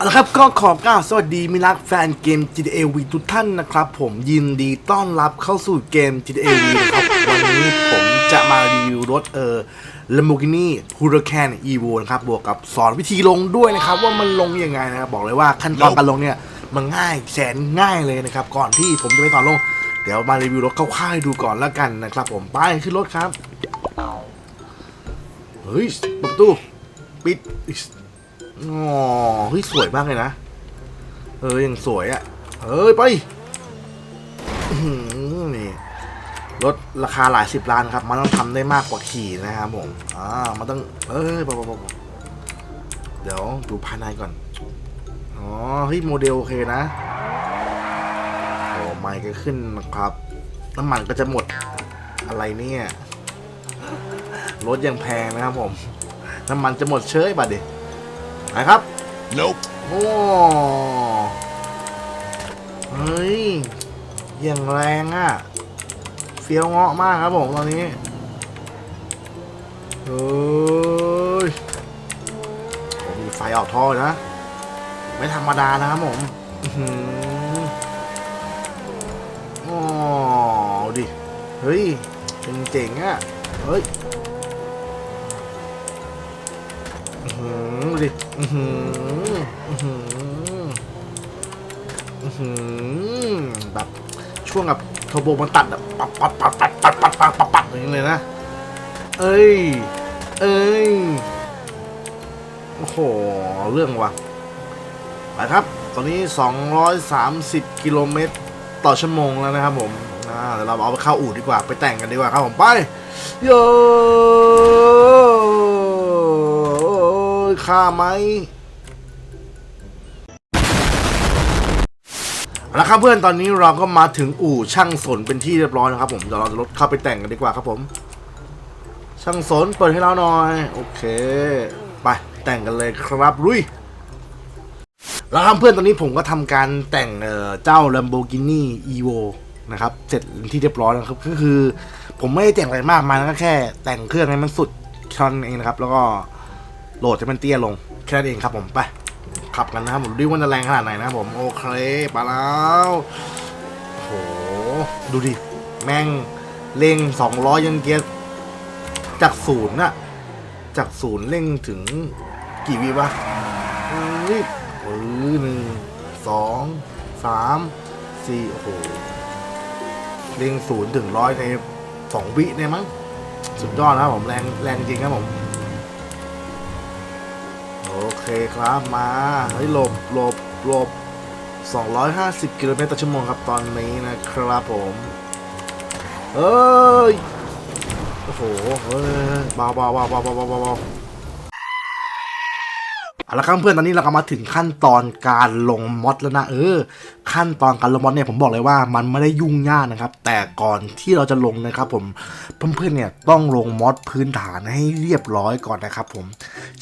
เอาละครับก็ขอกล่าวสวัสดีมิรักแฟนเกม GTA V ทุกท่านนะครับ ผมยินดีต้อนรับเข้าสู่เกม GTA V นะครับ วันนี้ผมจะมารีวิวรถเออ Lamborghini Huracan Evo นะครับ บวกกับสอนวิธีลงด้วยนะครับ ว่ามันลงยังไงนะครับ บอกเลยว่าขั้นตอนการลงเนี่ย มันง่ายแสนง่ายเลยนะครับ ก่อนที่ผมจะไปสอนลง เดี๋ยวมารีวิวรถคร่าวๆให้ดูก่อนแล้วกันนะครับ ผมไปขึ้นรถครับเฮ้ยประตูปิด อ๋อเฮ้ยสวยมากเลยนะ เออยังสวยอะ่ะเฮ้ยไปนี่รถราคาหลายสิบล้านครับ มันต้องทำได้มากกว่าขี่นะครับผม อ่า มันต้อง เอ้ยเบาๆๆเดี๋ยวดูภายในก่อน อ๋อ เฮ้ยโมเดลโอเคนะโอ้ไม่ก็ขึ้นนะครับ น้ำมันก็จะหมด อะไรเนี่ย รถยังแพงนะครับผม น้ำมันจะหมดเชยบัดดิ ไปครับ Nope. โอ้เฮ้ยอย่างแรงอะ่ะเฟี้ยวเงาะมากครับผมตอนนี้เฮ้ยโอ้มีไฟออกท่อนะ ไม่ธรรมดานะครับผมอื้อหือโอ้ดิ เฮ้ยเจ๋งๆอะ เฮ้ย อื้อหื อือหืออือหืออือหือแบบช่วงแบบเทอร์โบมันตัดแบบปัดปัดปัดปัดปัดปัดปัดปัดปัดอย่างนี้เลยนะ เอ้ย เอ้ย โอ้โห เรื่องว่ะ ไปครับ ตอนนี้ 230 กิโลเมตรต่อชั่วโมงแล้วนะครับผมเดี๋ยวเราเอาไปเข้าอู่ดีกว่า ไปแต่งกันดีกว่าครับผม ไป โย ค่าไหมเอาละครับเพื่อนตอนนี้เราก็มาถึงอู่ช่างสนเป็นที่เรียบร้อยนะครับผมเดี๋ยวเราจะรถเข้าไปแต่งกันดีกว่าครับผม ช่างสนเปิดให้เราหน่อย โอเคไปแต่งกันเลยครับลุยแล้วครับเพื่อนตอนนี้ผมก็ทำการแต่งเจ้า Lamborghini Evo นะครับเสร็จที่เรียบร้อยแล้วครับก็คือ ผมไม่ได้แต่งอะไรมากมายนก็แค่แต่งเครื่องให้มันสุดแค่นั้นเองนะครับ แล้วก็ โหลดให้มันเตี้ยลง แค่นั้นเองครับผมไปขับกันนะครับผมดูว่าจะแรงขนาดไหนนะครับผมโอเคไปแล้วโหดูดิ แม่งเร่ง200ยันเกียร์จากศูนย์น่ะจากศูนย์เร่งถึงกี่วิวะเฮ้ยเออหนึ่งสองสามสี่โอ้โหเร่งศูนย์ถึงร้อยในสองวิเนี่ยมั้ง สุดยอดนะผมแรงแรงจริงครับผม โอเคครับมาเฮ้ยหลบหลบหลบ250 กิโลเมตรต่อชั่วโมงครับตอนนี้นะครับผมเอ้ย โอ้โหเฮ้ยเบาเบาเบาเบาเบาเบา เอาละครับเพื่อนตอนนี้เราก็มาถึงขั้นตอนการลงมอดแล้วนะเออ ขั้นตอนการลงมอดเนี่ยผมบอกเลยว่ามันไม่ได้ยุ่งยากนะครับ แต่ก่อนที่เราจะลงนะครับ ผมเพื่อนๆเนี่ยต้องลงมอดพื้นฐานให้เรียบร้อยก่อนนะครับ ผม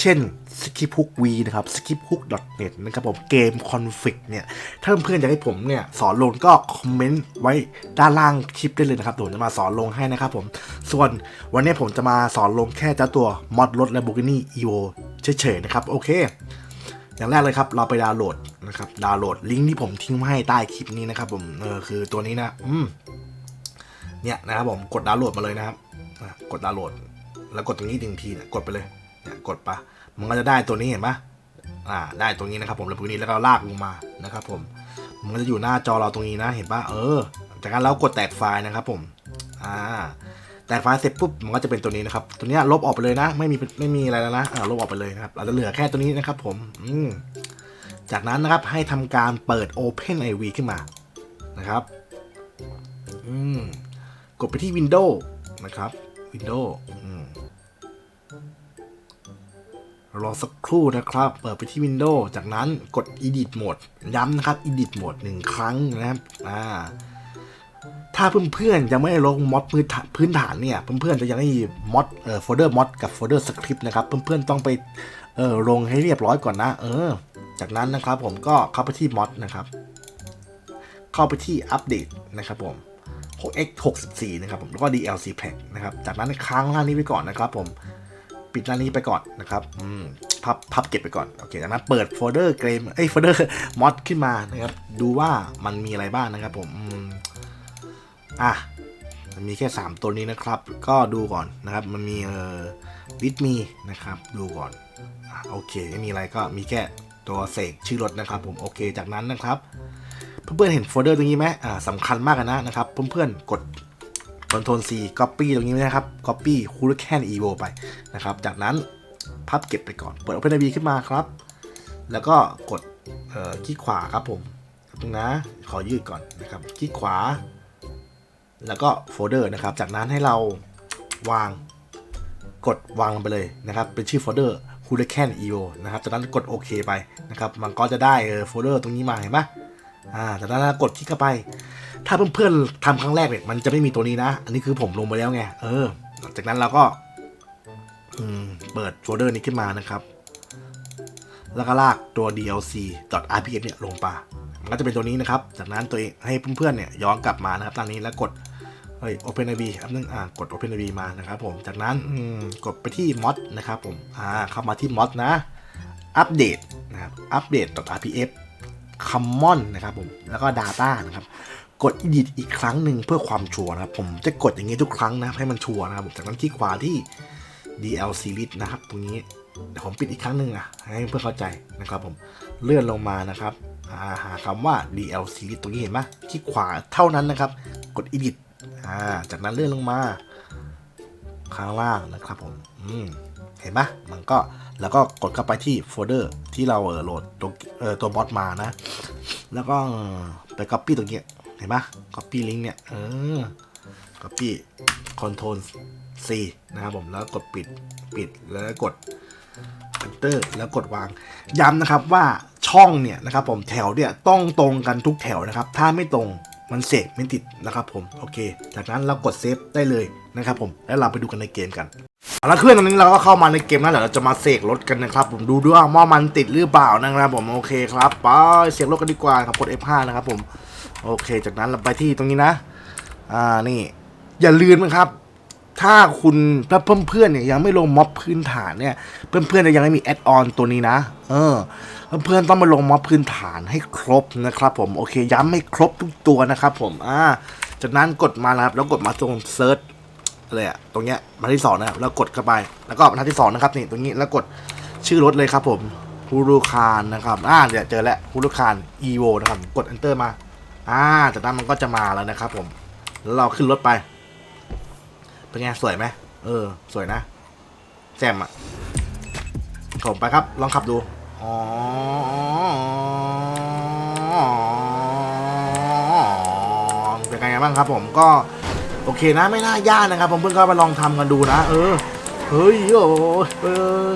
เช่น s k i p h o o k V นะครับ s k i p h o o k net นะครับผมเกม config เนี่ยถ้าเพื่อนๆอยากให้ผมเนี่ยสอนลงก็คอมเมนต์ไว้ด้านล่างคลิปได้เลยนะครับผมจะมาสอนลงให้นะครับผมส่วนวันนี้ผมจะมาสอนลงแค่เจ้าตัวมอดรถ Lamborghini Evo เฉยๆนะครับโอเคอย่างแรกเลยครับเราไปดาวน์โหลดนะครับดาวน์โหลดลิงก์ที่ผมทิ้งไว้ให้ใต้คลิปนี้นะครับผมเออคือตัวนี้นะอืมเนี่ยนะครับผมกดดาวน์โหลดมาเลยนะครับกดดาวน์โหลด แล้วกดตรงนี้หนึ่งทีเนี่ยกดไปเลยเนี่ยกดปะมันก็จะได้ตัวนี้เห็นปะอ่าได้ตรงนี้นะครับผมแล้วตรงนี้แล้วก็ลากลงมานะครับผมมันก็จะอยู่หน้าจอเราตรงนี้นะเห็นปะเออ จากนั้นเรากดแตกไฟล์นะครับผมอ่า แตกไฟล์เสร็จปุ๊บมันก็จะเป็นตัวนี้นะครับ ตัวนี้ลบออกไปเลยนะ ไม่มีไม่มีอะไรแล้วนะอ่าลบออกไปเลยนะครับ เราจะเหลือแค่ตัวนี้นะครับผมอืมจากนั้นนะครับให้ทำการเปิด Open IV ขึ้นมานะครับอืมกดไปที่ Windows นะครับ Windows อืมรอสักครู่นะครับ เปิดไปที่ Windows จากนั้นกด Edit Mode ย้ำนะครับ Edit Mode หนึ่งครั้งนะครับ อ่า ถ้าเพื่อนๆยังไม่ได้ลงมอดพื้นฐานพื้นฐานเนี่ยเพื่อนๆจะยังได้มอดเอ่อโฟลเดอร์มอดกับโฟลเดอร์สคริปต์นะครับ เพื่อนๆต้องไปเออลงให้เรียบร้อยก่อนนะ เออ จากนั้นนะครับผมก็เข้าไปที่มอดนะครับ เข้าไปที่อัปเดตนะครับผม 6x64 นะครับผมแล้วก็ DLC Pack นะครับ จากนั้นค้างหน้านี้ไปก่อนนะครับผมปิดหน้านี้ไปก่อนนะครับอืมพับพับเก็บไปก่อนโอเคจากนั้นเปิดโฟลเดอร์เกมเอ้ยโฟลเดอร์มอดขึ้นมานะครับ ดูว่ามันมีอะไรบ้างนะครับผมอืม อะมันมีแค่ 3 ตัวนี้นะครับ ก็ดูก่อนนะครับ มันมีเอ่อลิทมีนะครับ ดูก่อนอะโอเค ไม่มีอะไรก็มีแค่ตัวเสกชื่อรถนะครับ ผมโอเคจากนั้นนะครับ เพื่อนๆเห็นโฟลเดอร์ตรงนี้ไหมอ่าสำคัญมากนะนะครับ เพื่อนๆกด Ctrl C Copy ตรงนี้นะครับ Copy Hurricane Evo ไปนะครับ จากนั้นพับเก็บไปก่อน เปิด OpenIV ขึ้นมาครับ แล้วก็กดเอ่อคลิกขวาครับผมตรงนะ ขอยืดก่อนนะครับ คลิกขวา แล้วก็โฟลเดอร์นะครับ จากนั้นให้เราวางกดวางลงไปเลยนะครับ เป็นชื่อโฟลเดอร์ Hurricane EO นะครับ จากนั้นกดโอเคไปนะครับ มันก็จะได้โฟลเดอร์ตรงนี้มาเห็นปะอ่าจากนั้นกดคลิกเข้าไป ถ้าเพื่อนๆทำครั้งแรกเนี่ย มันจะไม่มีตัวนี้นะ อันนี้คือผมลงไปแล้วไง เออ จากนั้นเราก็เปิดโฟลเดอร์นี้ขึ้นมานะครับ แล้วก็ลากตัว dlc.rpf เนี่ยลงไปมันก็จะเป็นตัวนี้นะครับ จากนั้นตัวเองให้เพื่อนๆเนี่ยย้อนกลับมานะครับตอนนี้แล้วกด เฮ้ย OpenIV ครับนึงอ่ากด OpenIV มานะครับผมจากนั้นกดไปที่ mod นะครับผมอ่าเข้ามาที่ mod นะ อัปเดตนะครับอัปเดต .rpf common นะครับผมแล้วก็ data นะครับกด edit อีกครั้งหนึ่งเพื่อความชัวร์นะครับ ผมจะกดอย่างนี้ทุกครั้งนะให้มันชัวร์นะครับผมจากนั้นคลิกขวาที่ DL series นะครับ ตรงนี้เดี๋ยวผมปิดอีกครั้งหนึ่งอะให้เพื่อนเข้าใจนะครับผมเลื่อนลงมานะครับหาคำว่า DL series ตรงนี้เห็นไหมคลิกขวาเท่านั้นนะครับ กด edit อ่าจากนั้นเลื่อนลงมา ข้างล่างนะครับผมอืมเห็นปะมันก็แล้วก็กดเข้าไปที่โฟลเดอร์ที่เราเออโหลดตัวเออตัวบอสมานะ แล้วก็ไป copy ตรงนี้เห็นปะ copy link เนี่ยเออ copy control C นะครับผมแล้วกดปิดปิดแล้วก็กด enter แล้วกดวาง ย้ำนะครับว่าช่องเนี่ยนะครับผมแถวเนี่ยต้องตรงกันทุกแถวนะครับ ถ้าไม่ตรง มันเสกไม่ติดนะครับผมโอเค จากนั้นเรากดเซฟได้เลยนะครับผมแล้วเราไปดูกันในเกมกันเอาละเครื่องตอนนี้เราก็เข้ามาในเกมแล้วเดี๋ยวเราจะมาเสกรถกันนะครับ ผมดูด้วยว่ามันติดหรือเปล่านะครับผมโอเคครับไปเสกรถกันดีกว่าครับกด F5 นะครับผมโอเค จากนั้นเราไปที่ตรงนี้นะอ่านี่อย่าลืมนะครับ ถ้าคุณถ้าเพื่อนๆเนี่ยยังไม่ลงม็อบพื้นฐานเนี่ย เพื่อนๆเนี่ยยังไม่มีแอดออนตัวนี้นะ เออ เพื่อนๆต้องมาลงม็อบพื้นฐานให้ครบนะครับ ผมโอเค ย้ำให้ครบทุกตัวนะครับ ผมอ่าจากนั้นกดมาแล้วครับ แล้วกดมาตรงเซิร์ชอะไรอะตรงเนี้ยมาที่สองนะครับแล้วกดเข้าไป แล้วก็บรรทัดที่สองนะครับนี่ตรงนี้แล้วกดชื่อรถเลยครับ ผมฮูรุคานนะครับอ่าเดี๋ยวเจอแล้วฮูรุคาน evo นะครับ กด enter มา อ่าจากนั้นมันก็จะมาแล้วนะครับ ผมแล้วเราขึ้นรถไป เป็นไงสวยไหมเออ สวยนะ แจ่มอะผมไปครับ ลองขับดู อ๋อเป็นไงบ้างครับผมก็โอเคนะไม่น่ายากนะครับ ผมเพิ่งเข้าไปลองทำกันดูนะ เออ เฮ้ยโอ้เออ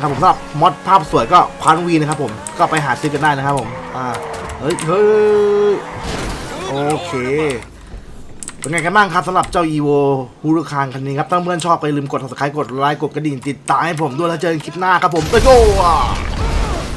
ครับผมสำหรับมอดภาพสวยก็ควานวีนะครับผมก็ไปหาซื้อกันได้นะครับผม อ่า เฮ้ยเฮ้ยโอเค เป็นไงกันบ้างครับสำหรับเจ้า evo ฮูรุคานคันนี้ครับถ้าเพื่อนชอบไปลืมกด subscribe กดไลค์กดกระดิ่งติดตามให้ผมด้วยแล้วเจอกันคลิปหน้าครับผมไปโย